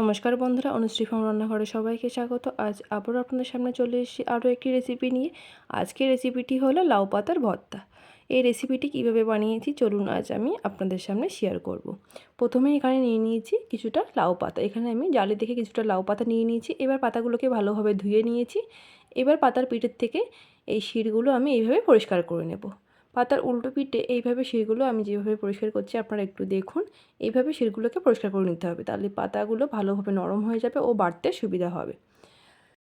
নমস্কার বন্ধুরা, অনুশ্রী ফার্ম রান্নাঘরে সবাইকে স্বাগত। আজ আবারও আপনাদের সামনে চলে এসেছি আরও একটি রেসিপি নিয়ে। আজকের রেসিপিটি হলো লাউ পাতার ভর্তা। এই রেসিপিটি কীভাবে বানিয়েছি চলুন আজ আমি আপনাদের সামনে শেয়ার করব। প্রথমে এখানে নিয়ে নিয়েছি কিছুটা লাউ পাতা। এখানে আমি জালি থেকে কিছুটা লাউ পাতা নিয়ে নিয়েছি। এবার পাতাগুলোকে ভালোভাবে ধুয়ে নিয়েছি। এবার পাতার পিঠের থেকে এই শিরগুলো আমি এইভাবে পরিষ্কার করে নেব। পাতার উল্টো পিঠে এইভাবে শিরগুলো আমি যেভাবে পরিষ্কার করছি আপনারা একটু দেখুন। এইভাবে শিরগুলোকে পরিষ্কার করে নিতে হবে। তাহলে পাতাগুলো ভালোভাবে নরম হয়ে যাবে ও বাড়তে সুবিধা হবে।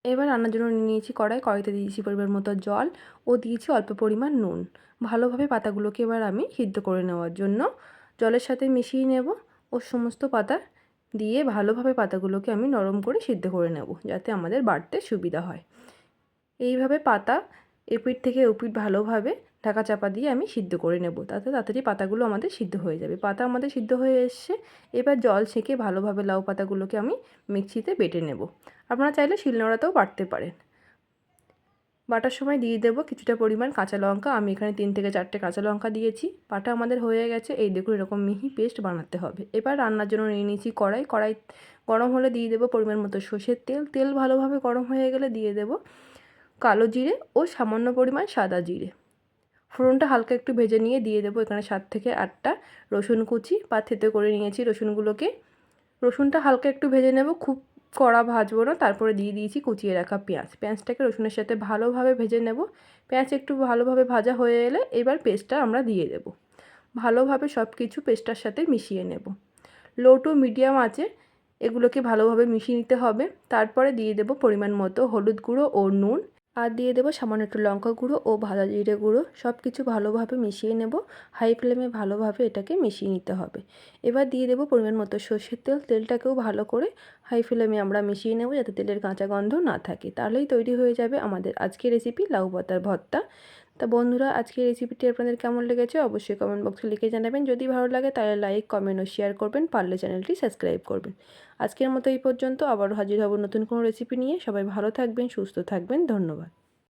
এবার রান্নার জন্য নিয়ে নিয়েছি কড়াই, কড়াইতে দিয়েছি পরিমাণ মতো জল। ও দিয়েছি অল্প পরিমাণ নুন। ভালোভাবে পাতাগুলোকে এবার আমি সিদ্ধ করে নেওয়ার জন্য জলের সাথে মিশিয়ে নেব। ও সমস্ত পাতা দিয়ে ভালোভাবে পাতাগুলোকে আমি নরম করে সিদ্ধ করে নেব যাতে আমাদের বাড়তে সুবিধা হয়। এইভাবে পাতা এপিঠ থেকে ওপিঠ ভালোভাবে ঢাকা চাপা দিয়ে আমি সিদ্ধ করে নেব। তাতে তাড়াতাড়ি পাতাগুলো আমাদের সিদ্ধ হয়ে যাবে। পাতা আমাদের সিদ্ধ হয়ে এসছে। এবার জল ছেঁকে ভালোভাবে লাউ পাতাগুলোকে আমি মিক্সিতে বেটে নেব। আপনারা চাইলে শিলনোড়াতেও বাটতে পারেন। বাটার সময় দিয়ে দেবো কিছুটা পরিমাণ কাঁচা লঙ্কা। আমি এখানে তিন থেকে চারটে কাঁচা লঙ্কা দিয়েছি। বাটা আমাদের হয়ে গেছে। এই দেখুন এরকম মিহি পেস্ট বানাতে হবে। এবার রান্নার জন্য নিয়ে নিয়েছি কড়াই। কড়াই গরম হলে দিয়ে দেবো পরিমাণ মতো সর্ষের তেল। তেল ভালোভাবে গরম হয়ে গেলে দিয়ে দেবো কালো জিরে ও সামান্য পরিমাণ সাদা জিরে। ফোড়নটা হালকা একটু ভেজে নিয়ে দিয়ে দেবো এখানে সাত থেকে আটটা রসুন কুচি বা থেতে করে নিয়েছি রসুনগুলোকে। রসুনটা হালকা একটু ভেজে নেব, খুব কড়া ভাজবো না, তারপরে দিয়ে দিয়েছি কুচিয়ে রাখা পেঁয়াজ। পেঁয়াজটাকে রসুনের সাথে ভালোভাবে ভেজে নেব। পেঁয়াজ একটু ভালোভাবে ভাজা হয়ে এলে এবার পেস্টটা আমরা দিয়ে দেব। ভালোভাবে সব কিছু পেস্টটার সাথে মিশিয়ে নেব। লো টু মিডিয়াম আছে এগুলোকে ভালোভাবে মিশিয়ে নিতে হবে। তারপরে দিয়ে দেব পরিমাণ মতো হলুদ গুঁড়ো ও নুন। আর দিয়ে দেবো সামান্য একটু লঙ্কা গুঁড়ো ও ভাজা জিরে গুঁড়ো। সব কিছু ভালোভাবে মিশিয়ে নেব। হাই ফ্লেমে ভালোভাবে এটাকে মিশিয়ে নিতে হবে। এবার দিয়ে দেবো পরিমাণ মতো সর্ষের তেল। তেলটাকেও ভালো করে হাই ফ্লেমে আমরা মিশিয়ে নেব যাতে তেলের কাঁচা গন্ধ না থাকে। তাহলেই তৈরি হয়ে যাবে আমাদের আজকের রেসিপি লাউ পাতার ভর্তা। তা বন্ধুরা আজকে রেসিপিটি আপনাদের কেমন লেগেছে অবশ্যই কমেন্ট বক্সে লিখে জানাবেন। যদি ভালো লাগে তাহলে লাইক কমেন্ট ও শেয়ার করবেন, পারলে চ্যানেলটি সাবস্ক্রাইব করবেন। আজকের মতো এই পর্যন্ত, আবার হাজির হব নতুন কোনো রেসিপি নিয়ে। সবাই ভালো থাকবেন, সুস্থ থাকবেন। ধন্যবাদ।